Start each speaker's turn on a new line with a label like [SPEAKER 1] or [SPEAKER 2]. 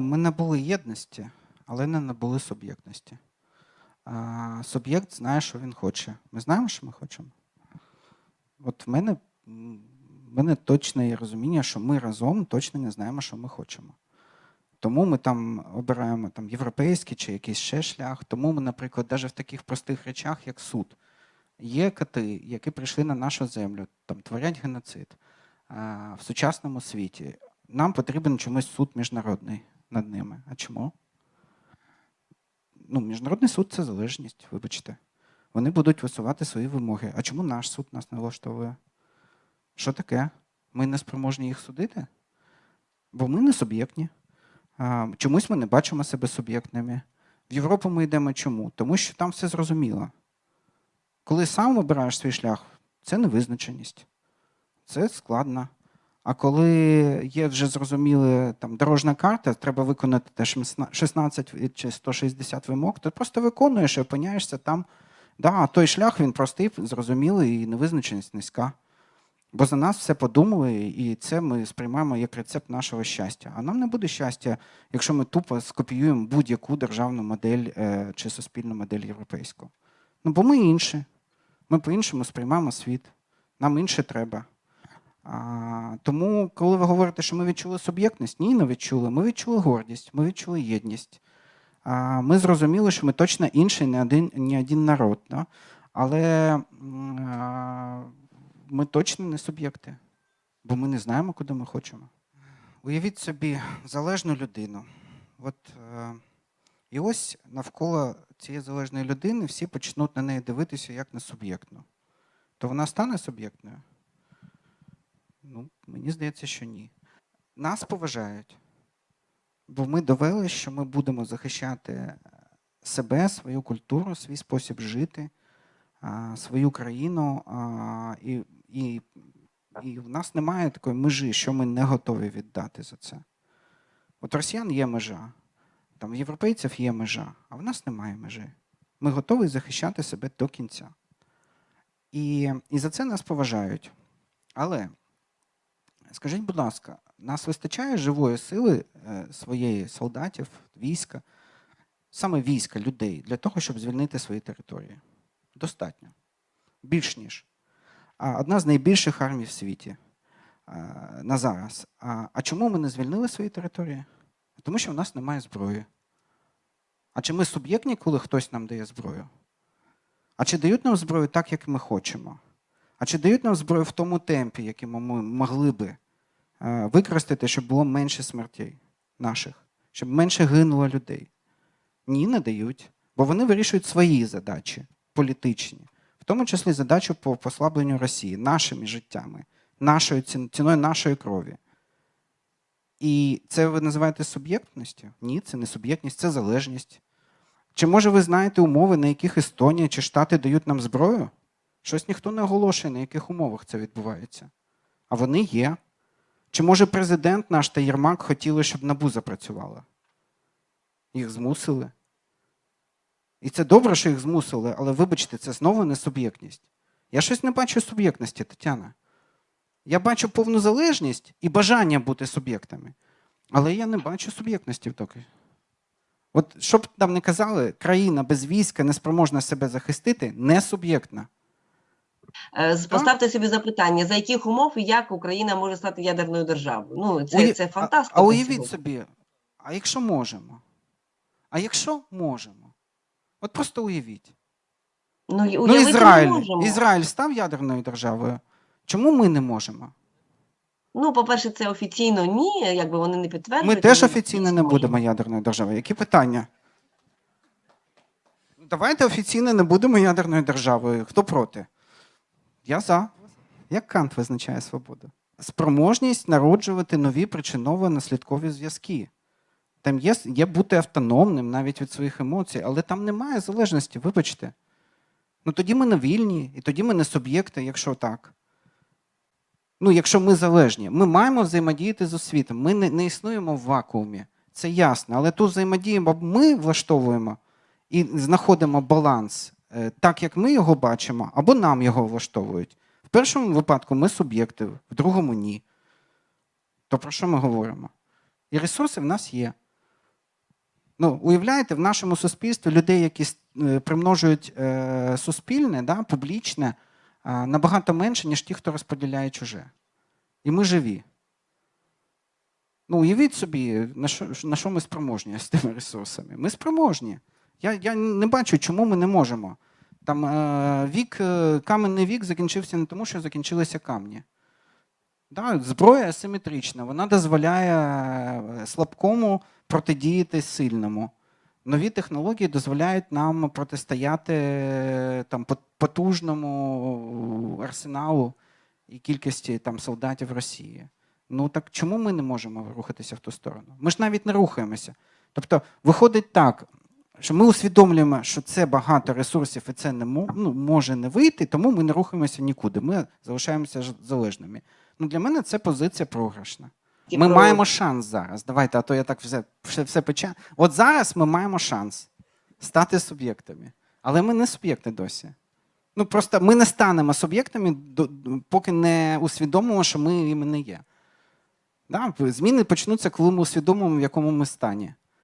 [SPEAKER 1] Ми набули єдності, але не набули суб'єктності. Суб'єкт знає, що він хоче. Ми знаємо, що ми хочемо. От в мене, в мене точне є розуміння, що ми разом точно не знаємо, що ми хочемо. Тому ми там обираємо там, європейський чи якийсь ще шлях. Тому ми, наприклад, навіть в таких простих речах, як суд, є кати, які прийшли на нашу землю, там творять геноцид в сучасному світі. Нам потрібен чомусь суд міжнародний над ними. А чому? Ну, міжнародний суд це залежність, вибачте. Вони будуть висувати свої вимоги. А чому наш суд нас не влаштовує? Що таке? Ми не спроможні їх судити? Бо ми не суб'єктні. Чомусь ми не бачимо себе суб'єктними. В Європу ми йдемо чому? Тому що там все зрозуміло. Коли сам обираєш свій шлях, це невизначеність. Це складно. А коли є вже зрозуміла там дорожня карта, треба виконати те 16 чи 160 вимог, то просто виконуєш і опиняєшся там. Да, той шлях він простий, зрозумілий і невизначеність низька. Бо за нас все подумали, і це ми сприймаємо як рецепт нашого щастя. А нам не буде щастя, якщо ми тупо скопіюємо будь-яку державну модель е, чи суспільну модель європейську. Ну, бо ми інші. Ми по-іншому сприймаємо світ. Нам інше треба. Тому, коли ви говорите, що ми відчули суб'єктність, ні, не відчули. Ми відчули гордість, ми відчули єдність. Ми зрозуміли, що ми точно інший, не один, не один народ. Да? Але ми точно не суб'єкти, бо ми не знаємо, куди ми хочемо. Уявіть собі залежну людину. От, е, і ось навколо цієї залежної людини всі почнуть на неї дивитися як на суб'єктну. То вона стане суб'єктною? Ну, мені здається, що ні. Нас поважають, бо ми довели, що ми будемо захищати себе, свою культуру, свій спосіб жити, свою країну. І, і, і в нас немає такої межі, що ми не готові віддати за це. От росіян є межа, там в європейців є межа, а в нас немає межі. Ми готові захищати себе до кінця. І, і за це нас поважають. Але скажіть, будь ласка, нас вистачає живої сили е, своєї солдатів, війська, саме війська, людей, для того, щоб звільнити свої території? Достатньо. Більш ніж. Одна з найбільших армій в світі на зараз. А чому ми не звільнили свої території? Тому що в нас немає зброї. А чи ми суб'єктні, коли хтось нам дає зброю? А чи дають нам зброю так, як ми хочемо? А чи дають нам зброю в тому темпі, яким ми могли би е, використати, щоб було менше смертей наших, щоб менше гинуло людей? Ні, не дають. Бо вони вирішують свої задачі політичні, в тому числі задачу по послабленню Росії нашими життями, нашою ціною нашої крові. І це ви називаєте суб'єктністю? Ні, це не суб'єктність, це залежність. Чи може ви знаєте умови, на яких Естонія чи Штати дають нам зброю? Щось ніхто не оголошує, на яких умовах це відбувається. А вони є. Чи може президент наш та Єрмак хотіли, щоб НАБУ запрацювала? Їх змусили. І це добре, що їх змусили, але вибачте, це знову не суб'єктність. Я щось не бачу суб'єктності, Тетяна. Я бачу повну залежність і бажання бути суб'єктами. Але я не бачу суб'єктності в токи. От що б там не казали, країна без війська не спроможна себе захистити, не суб'єктна.
[SPEAKER 2] Е, Поставте собі запитання, за яких умов і як Україна може стати ядерною державою. Ну, це,
[SPEAKER 1] Уя-
[SPEAKER 2] це фантастика.
[SPEAKER 1] А, уявіть собі, а якщо можемо? А якщо можемо? От просто уявіть.
[SPEAKER 2] Ну,
[SPEAKER 1] Ну, Ізраїль.
[SPEAKER 2] можемо.
[SPEAKER 1] Ізраїль став ядерною державою. Чому ми не можемо?
[SPEAKER 2] Ну, по-перше, це офіційно ні, якби вони не
[SPEAKER 1] Ми теж офіційно не будемо ядерною державою. Які питання? Давайте офіційно не будемо ядерною державою. Хто проти? Я за. Як Кант визначає свободу? Спроможність народжувати нові причиново-наслідкові зв'язки. Там є, є бути автономним навіть від своїх емоцій, але там немає залежності, вибачте. Ну тоді ми не вільні, і тоді ми не суб'єкти, якщо так. Ну, якщо ми залежні, ми маємо взаємодіяти з освітом. Ми не, не існуємо в вакуумі. Це ясно. Але ту взаємодію або ми влаштовуємо і знаходимо баланс так, як ми його бачимо, або нам його влаштовують. В першому випадку ми суб'єкти, в другому ні. То про що ми говоримо? І ресурси в нас є. Ну, уявляєте, в нашому суспільстві людей, які е, примножують е, суспільне, да, публічне, е, набагато менше, ніж ті, хто розподіляє чуже. І ми живі. Ну, уявіть собі, на що, на що ми спроможні з тими ресурсами. Ми спроможні. Я, я не бачу, чому ми не можемо. Там е, вік, е, каменний вік закінчився не тому, що закінчилися камні. Да, зброя асиметрична, вона дозволяє е, слабкому протидіяти сильному. Нові технології дозволяють нам протистояти е, там, потужному арсеналу і кількості там, солдатів Росії. Ну так чому ми не можемо рухатися в ту сторону? Ми ж навіть не рухаємося. Тобто, виходить так, що ми усвідомлюємо, що це багато ресурсів і це не ну, може не вийти, тому ми не рухаємося нікуди. Ми залишаємося залежними. Ну, для мене це позиція програшна.
[SPEAKER 2] Ті
[SPEAKER 1] Ми
[SPEAKER 2] про-
[SPEAKER 1] маємо шанс зараз. Давайте, а то я так все, все, все пече. От зараз ми маємо шанс стати суб'єктами. Але ми не суб'єкти досі. Ну просто ми не станемо суб'єктами, поки не усвідомимо, що ми іми не є. Да? Зміни почнуться, коли ми усвідомимо, в якому ми стані.